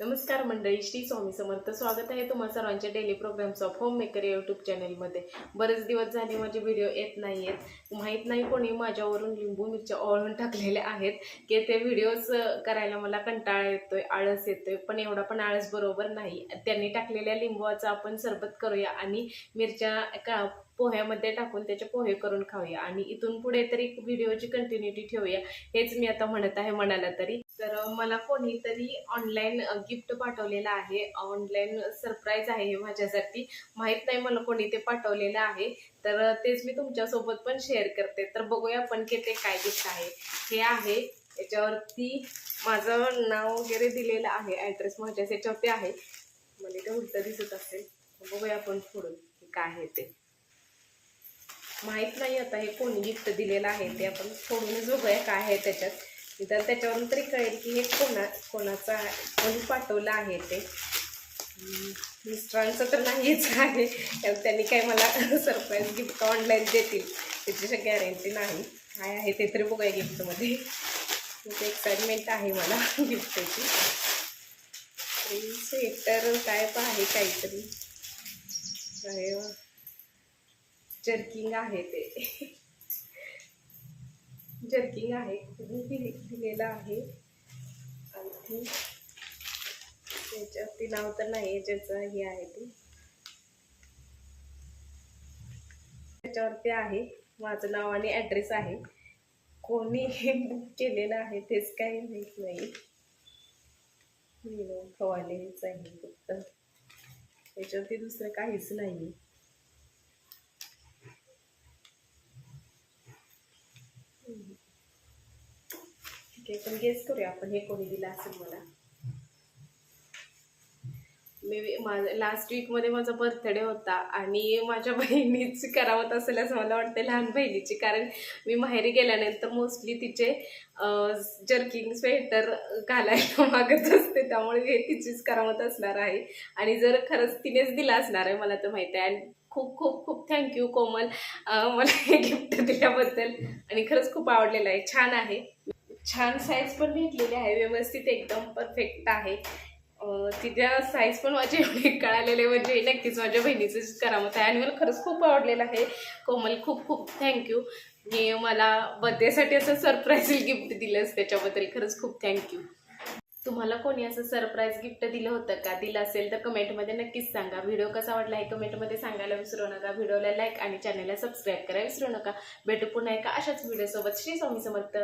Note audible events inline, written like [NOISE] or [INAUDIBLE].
नमस्कार मंडळी श्री स्वामी समर्थ. स्वागत आहे तुम्हा सर्वांच्या daily programmes of home maker YouTube चॅनलमध्ये बरेच दिवस झाले माझे व्हिडिओ येत नाही आहेत माहीत नाही कोणी माझ्यावरून लिंबू मिरच्या ओळून टाकलेल्या आहेत की ते व्हिडिओज करायला मला कंटाळा येतोय आळस येतोय पण एवढा पण आळस बरोबर नाही. त्यांनी टाकलेल्या लिंबूचं आपण सरबत करूया आणि मिरच्या का पोह्यामध्ये टाकून त्याचे पोहे करून खाऊया. आणि इथून पुढे तरी व्हिडिओची कंटिन्युटी ठेवूया. हेच मी आता म्हणत आहे मनाला तरी. तर मला कोणीतरी ऑनलाईन गिफ्ट पाठवलेलं आहे. ऑनलाईन सरप्राईज आहे हे माझ्यासाठी. माहीत नाही मला कोणी ते पाठवलेलं आहे. तर तेच मी तुमच्यासोबत पण शेअर करते. तर बघूया आपण की ते काय गिफ्ट आहे. हे आहे. याच्यावरती माझं नाव वगैरे दिलेलं आहे. ॲड्रेस माझ्याच याच्यावरती आहे. मला ते उलटं दिसत असेल. बघूया आपण पुढून काय आहे ते. माहीत नाही आता हे कोणी गिफ्ट दिलेलं आहे ते आपण फोडूनच बघूया काय आहे त्याच्यात. तर त्याच्यावरून तरी कळेल की हे कोणा कोणाचं कोणी पाठवलं आहे ते. मिस्टरांचं तर नाहीच आहे. कारण त्यांनी काय मला सरप्राईज गिफ्ट ऑनलाईन देतील. त्याची गॅरंटी नाही. काय आहे ते तरी बघूया गिफ्टमध्ये म्हणजे एक्साइटमेंट आहे मला गिफ्टची स्वेटर काय पण आहे काहीतरी. अरे वा. जर्किंग आहे ते. जर्किंग आहे. दिले- दिलेलं आहे. आणखी त्याच्यावरती नाव तर नाही ज्याचं हे आहे ते. त्याच्यावरती आहे. माझं नाव आणि ॲड्रेस आहे. कोणी हे बुक केलेलं आहे तेच काही माहीत नाही. फवालेच आहे फक्त. त्याच्यावरती दुसरं काहीच नाही ठीक आहे पण गेस करूया. आपण हे कोणी दिलं असेल मला? मे माझं लास्ट वीकमध्ये माझा बर्थडे होता आणि माझ्या बहिणीची करावत असेल असं मला वाटतं लहान बहिणीची. कारण मी माहेरी गेल्यानंतर मोस्टली तिचे जर्किंग स्वेटर घालायला [LAUGHS] मागत असते. त्यामुळे हे तिचीच करावत असणार आहे. आणि जर खरंच तिनेच दिला असणार आहे मला तर माहिती आहे. आणि खूप खूप खूप थँक्यू कोमल. मला हे गिफ्ट दिल्याबद्दल. आणि खरंच खूप आवडलेलं आहे. छान आहे. छान साईज पण भेटलेली आहे. व्यवस्थित एकदम परफेक्ट आहे. तिच्या साईज पण माझे एवढे कळालेले म्हणजे नक्कीच माझ्या बहिणीचंच करामत आहे. आणि मला खरंच खूप आवडलेलं आहे. कोमल खूप खूप थँक्यू मी मला बर्थडेसाठी असं सरप्राईज गिफ्ट दिलंच त्याच्याबद्दल खरंच खूप थँक्यू तुम्हाला कोणी असं सरप्राईज गिफ्ट दिलं होतं का? दिलं असेल तर कमेंटमध्ये नक्कीच सांगा. व्हिडिओ कसा वाटला हे कमेंटमध्ये सांगायला विसरू नका. व्हिडिओला लाईक आणि चॅनलला सबस्क्राईब करायला विसरू नका. भेटू पुन्हा एका अशाच व्हिडिओसोबत श्री स्वामी समर्थ.